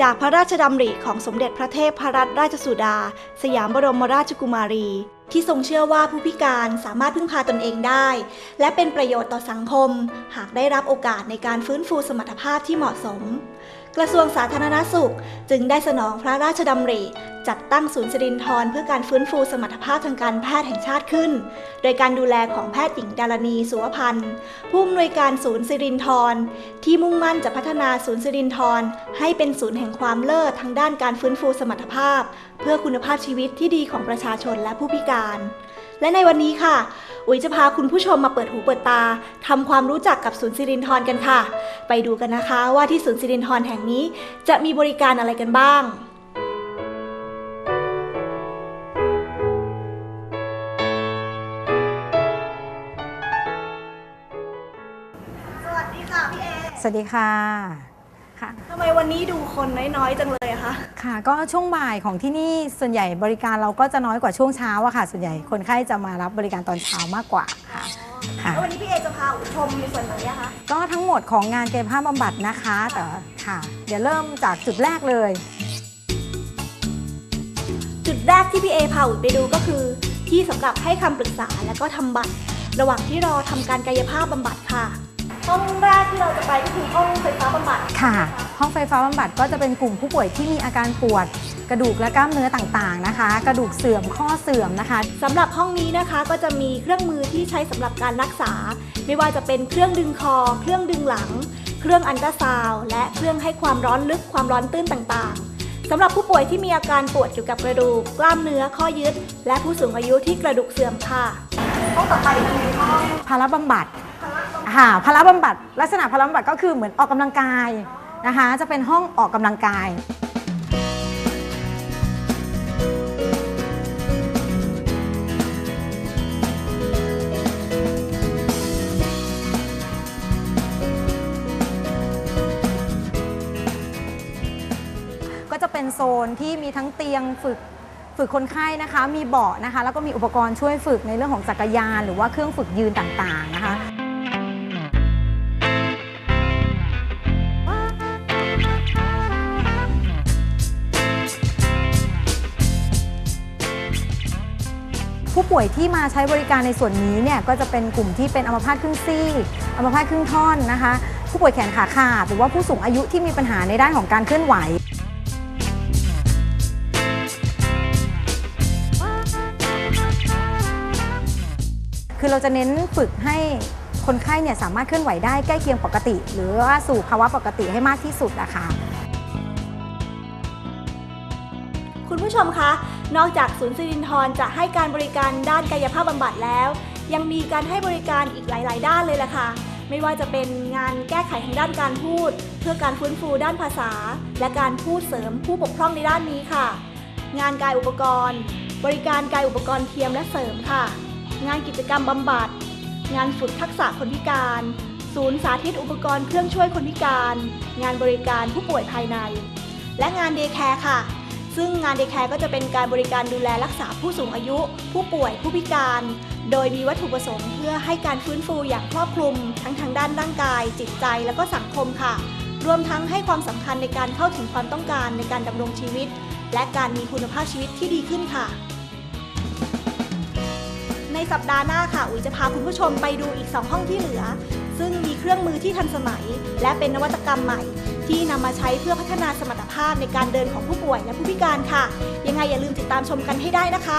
จากพระราชดำริของสมเด็จพระเทพพรัตนราชสุดา สยามบรมราชกุมารี ที่ทรงเชื่อว่าผู้พิการสามารถพึ่งพาตนเองได้ และเป็นประโยชน์ต่อสังคม หากได้รับโอกาสในการฟื้นฟูสมรรถภาพที่เหมาะสม กระทรวงสาธารณสุข จึงได้สนองพระราชดำริ จัดตั้งศูนย์สิรินธรเพื่อการฟื้นฟูสมรรถภาพทางการแพทย์แห่งชาติขึ้น โดยการดูแลของแพทย์หญิงดารณีสุวพันธ์ผู้อำนวยการศูนย์สิรินธรที่มุ่งมั่นจะพัฒนาศูนย์สิรินธรให้เป็นศูนย์แห่งความเลิศทางด้านการฟื้นฟูสมรรถภาพ เพื่อคุณภาพชีวิตที่ดีของประชาชนและผู้พิการ และในวันนี้ค่ะ อุ๋ยจะพาคุณผู้ชมมาเปิดหูเปิดตาทำความรู้จักกับศูนย์สิรินธรกันค่ะ ไปดูกันนะคะว่าที่ศูนย์สิรินธรแห่งนี้ จะมีบริการอะไรกันบ้างสวัสดีค่ะพี่เอ สวัสดีค่ะ ค่ะทำไมวันนี้ดูคนน้อยๆจังเลยอะคะค่ะ ก็ช่วงบ่ายของที่นี่ส่วนใหญ่บริการเราก็จะน้อยกว่าช่วงเช้าอะค่ะ ส่วนใหญ่คนไข้จะมารับบริการตอนเช้ามากกว่าค่ะ ค่ะ แล้ววันนี้พี่เอจะพาอุ๋ยชมในส่วนไหนอะคะก็ทั้งหมดของงานกายภาพบำบัดนะคะแต่ค่ะ เดี๋ยวเริ่มจากจุดแรกเลย จุดแรกที่พี่เอพาอุ๋ยไปดูก็คือ ที่สำหรับให้คำปรึกษาและก็ทำบัตร ระหว่างที่รอทำการกายภาพบำบัดค่ะ ห้องแรกที่เราจะไปก็คือห้องไฟฟ้าบำบัดค่ะ ห้องไฟฟ้าบำบัดก็จะเป็นกลุ่มผู้ป่วยที่มีอาการปวดกระดูกและกล้ามเนื้อต่างๆนะคะ กระดูกเสื่อมข้อเสื่อมนะคะ สำหรับห้องนี้นะคะก็จะมีเครื่องมือที่ใช้สำหรับการรักษา ไม่ว่าจะเป็นเครื่องดึงคอ เครื่องดึงหลัง เครื่องอันตราซาวด์และเครื่องให้ความร้อนลึกความร้อนตื้นต่างๆสำหรับผู้ป่วยที่มีอาการปวดเกี่ยวกับกระดูก กล้ามเนื้อข้อยึด และผู้สูงอายุที่กระดูกเสื่อมค่ะ ห้องต่อไปคือห้องพาราบำบัด ค่ะพาราบำบัด ลักษณะพาราบำบัดก็คือเหมือนออกกำลังกายนะคะ จะเป็นห้องออกกำลังกาย ก็จะเป็นโซนที่มีทั้งเตียงฝึกฝึกคนไข้นะคะ มีเบาะนะคะ แล้วก็มีอุปกรณ์ช่วยฝึกในเรื่องของจักรยาน หรือว่าเครื่องฝึกยืนต่างๆนะคะ ป่วยที่มาใช้บริการในส่วนนี้เนี่ยก็จะเป็นกลุ่มที่เป็นอัมพาตครึ่งซีกอัมพาตครึ่งท่อนนะคะ ผู้ป่วยแขนขาขาดหรือว่าผู้สูงอายุที่มีปัญหาในด้านของการเคลื่อนไหวคือเราจะเน้นฝึกให้คนไข้เนี่ยสามารถเคลื่อนไหวได้ใกล้เคียงปกติ หรือว่าสู่ภาวะปกติให้มากที่สุดนะคะ คุณผู้ชมคะ นอกจากศูนย์สิรินทรจะให้การบริการด้านกายภาพบำบัดแล้ว ยังมีการให้บริการอีกหลาย ๆ ด้านเลยล่ะค่ะ ไม่ว่าจะเป็นงานแก้ไขทางด้านการพูด เพื่อการฟื้นฟูด้านภาษา และการพูดเสริมผู้ปกครองในด้านนี้ค่ะ งานกายอุปกรณ์ บริการกายอุปกรณ์เทียมและเสริมค่ะ งานกิจกรรมบำบัด งานฝึกทักษะคนพิการ ศูนย์สาธิตอุปกรณ์เครื่องช่วยคนพิการ งานบริการผู้ป่วยภายใน และงานเดย์แคร์ค่ะ ซึ่งงานเดย์แคร์ก็จะเป็นการบริการดูแลรักษาผู้สูงอายุ ผู้ป่วยผู้พิการ โดยมีวัตถุประสงค์เพื่อให้การฟื้นฟูอย่างครอบคลุม ทั้งทางด้านร่างกาย จิตใจและก็สังคมค่ะ รวมทั้งให้ความสำคัญในการเข้าถึงความต้องการในการดำรงชีวิต และการมีคุณภาพชีวิตที่ดีขึ้นค่ะในสัปดาห์หน้าค่ะอุ๋ยจะพาคุณผู้ชมไปดูอีก 2 ห้องที่เหลือ ซึ่งมีเครื่องมือที่ทันสมัย และเป็นนวัตกรรมใหม่ ที่นำมาใช้เพื่อพัฒนาสมรรถภาพในการเดินของผู้ป่วยและผู้พิการค่ะ ยังไงอย่าลืมติดตามชมกันให้ได้นะคะ